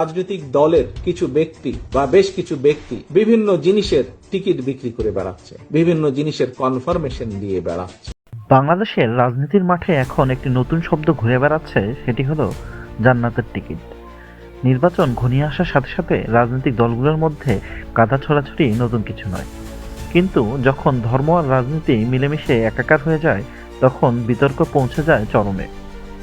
রাজনৈতিক দলের কিছু ব্যক্তি বা বেশ কিছু ব্যক্তি বিভিন্ন জিনিসের টিকিট বিক্রি করে বেড়াচ্ছে, বিভিন্ন জিনিসের কনফার্মেশন দিয়ে বেড়াচ্ছে। বাংলাদেশের রাজনীতির মাঠে এখন একটি নতুন শব্দ ঘুরে বেড়াচ্ছে, সেটি হলো জান্নাতের টিকিট। নির্বাচন ঘনিয়ে আসার সাথে সাথে রাজনৈতিক দলগুলোর মধ্যে কাদা ছড়াছড়ি নতুন কিছু নয়। কিন্তু যখন ধর্ম আর রাজনীতি মিলেমিশে একাকার হয়ে যায়, তখন বিতর্ক পৌঁছে যায় চরমে।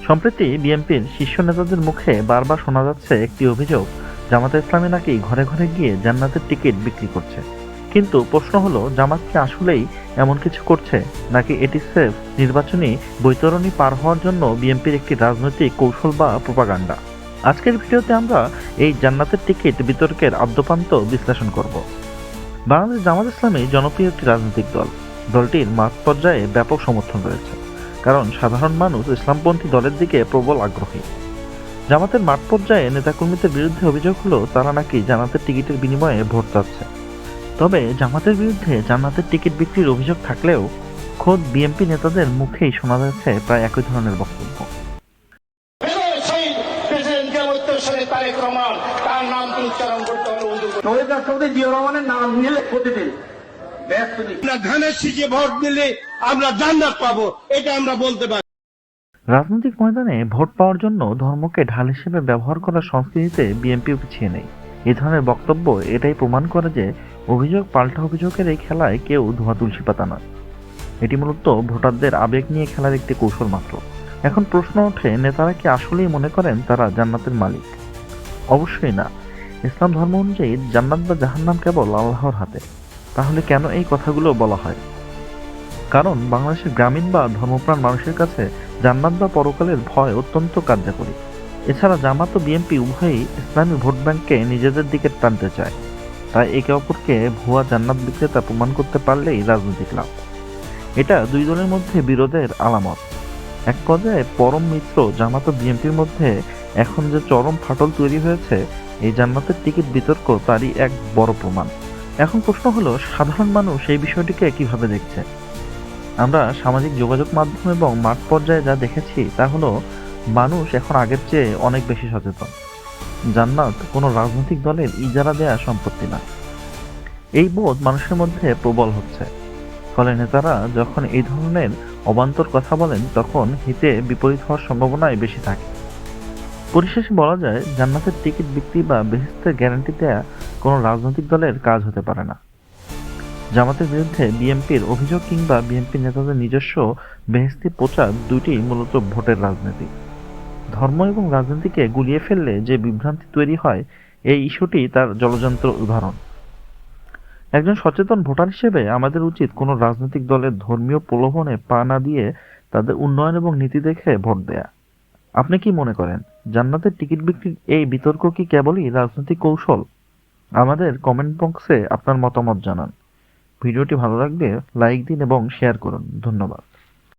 সম্প্রতি বিএনপির শীর্ষ নেতাদের মুখে বারবার শোনা যাচ্ছে একটি অভিযোগ, জামাতে ইসলামী নাকি ঘরে ঘরে গিয়ে জান্নাতের টিকিট বিক্রি করছে। কিন্তু প্রশ্ন হলো, জামাত কি আসলেই এমন কিছু করছে, নাকি এটি সেফ নির্বাচনী বৈতরণী পার হওয়ার জন্য বিএনপির একটি রাজনৈতিক কৌশল বা প্রোপাগান্ডা? আজকের ভিডিওতে আমরা এই জান্নাতের টিকিট বিতর্কের আদ্যপান্ত বিশ্লেষণ করব। বাংলাদেশ জামাত ইসলামী জনপ্রিয় একটি রাজনৈতিক দল। দলটির মাঠ পর্যায়ে ব্যাপক সমর্থন রয়েছে। কারণ সাধারণ মানুষ ইসলামপন্থী দলের দিকে প্রবল আগ্রহী। জামাতের মাঠ পর্যায়ে নেতাকর্মীদের বিরুদ্ধে অভিযোগ হলো তারা নাকি জামাতের টিকিটের বিনিময়ে ভোট চাচ্ছে। তবে জামাতের বিরুদ্ধে জান্নাতের টিকিট বিক্রির অভিযোগ থাকলেও খোদ বিএনপি নেতাদের মুখেই শোনা যাচ্ছে প্রায় একই ধরনের বক্তব্য। তার উচ্চারণ করতে হবে। জিয়া রহমানের নাম নিলে প্রতিদিন রাজনৈতিক ময়দানে ভোট পাওয়ার জন্য ধর্মকে ঢাল হিসেবে ব্যবহার করার সংস্কৃতিতে বিএনপিও পিছিয়ে নেই। এ ধরনের বক্তব্য এটাই প্রমাণ করে যে অভিযোগ, পাল্টা অভিযোগের এই খেলায় কেউ ধোয়া তুলসী পাতা নয়। এটি মূলত ভোটারদের আবেগ নিয়ে খেলার একটি কৌশল মাত্র। এখন প্রশ্ন ওঠে, নেতারা কি আসলেই মনে করেন তারা জান্নাতের মালিক? অবশ্যই না। ইসলাম ধর্ম অনুযায়ী জান্নাত বা জাহান্নাম কেবল আল্লাহর হাতে। তাহলে কেন এই কথাগুলো বলা হয়? কারণ বাংলাদেশের গ্রামীণ বা ধর্মপ্রাণ মানুষের কাছে জান্নাত বা পরকালের ভয় অত্যন্ত কার্যকরী। এছাড়া জামাত ও বিএনপি উভয়ই ইসলামী ভোট ব্যাংককে নিজেদের দিকে টানতে চায়। তাই একে অপরকে ভুয়া জান্নাত বিক্রেতা প্রমাণ করতে পারলেই রাজনৈতিক লাভ। এটা দুই দলের মধ্যে বিরোধের আলামত। এক পর্যায়ে পরম মিত্র জামাত ও বিএনপির মধ্যে এখন যে চরম ফাটল তৈরি হয়েছে, এই জান্নাতের টিকিট বিতর্ক তারই এক বড় প্রমাণ। এখন প্রশ্ন হলো, সাধারণ মানুষ এই বিষয়টিকে কীভাবে দেখছে? আমরা সামাজিক যোগাযোগ মাধ্যম এবং মাঠ পর্যায়ে যা দেখেছি, তা হলো মানুষ এখন আগের চেয়ে অনেক বেশি সচেতন। জান্নাত কোনো রাজনৈতিক দলের ইজারা দেয়া সম্পত্তি না। এই বোধ মানুষের মধ্যে প্রবল হচ্ছে। ফলে নেতারা যখন এই ধরনের অবান্তর কথা বলেন, তখন হিতে বিপরীত হওয়ার সম্ভাবনাই বেশি থাকে। পরিশেষে বলা যায়, জান্নাতের টিকিট বিক্রি বা বেহেস্তের গ্যারান্টি দেয়া কোনো রাজনৈতিক দলের কাজ হতে পারে না। জামাতের বিরুদ্ধে বিএনপির অভিযোগ কিংবা বিএনপি নেতাদের নিজস্ব বেহেস্তি প্রচার দুইটি মূলত ভোটের রাজনীতি। ধর্ম এবং রাজনীতিকে গুলিয়ে ফেললে যে বিভ্রান্তি তৈরি হয়, এই ইস্যুটি তার জলযন্ত্র উদাহরণ। একজন সচেতন ভোটার হিসেবে আমাদের উচিত কোনো রাজনৈতিক দলের ধর্মীয় প্রলোভনে পা না দিয়ে তাদের উন্নয়ন এবং নীতি দেখে ভোট দেয়া। আপনি কি মনে করেন, জান্নাতের টিকিট বিক্রির এই বিতর্ক কি কেবলই রাজনৈতিক কৌশল? আমাদের কমেন্ট বক্সে আপনার মতামত জানান। ভিডিওটি ভালো লাগলে লাইক দিন এবং শেয়ার করুন। ধন্যবাদ।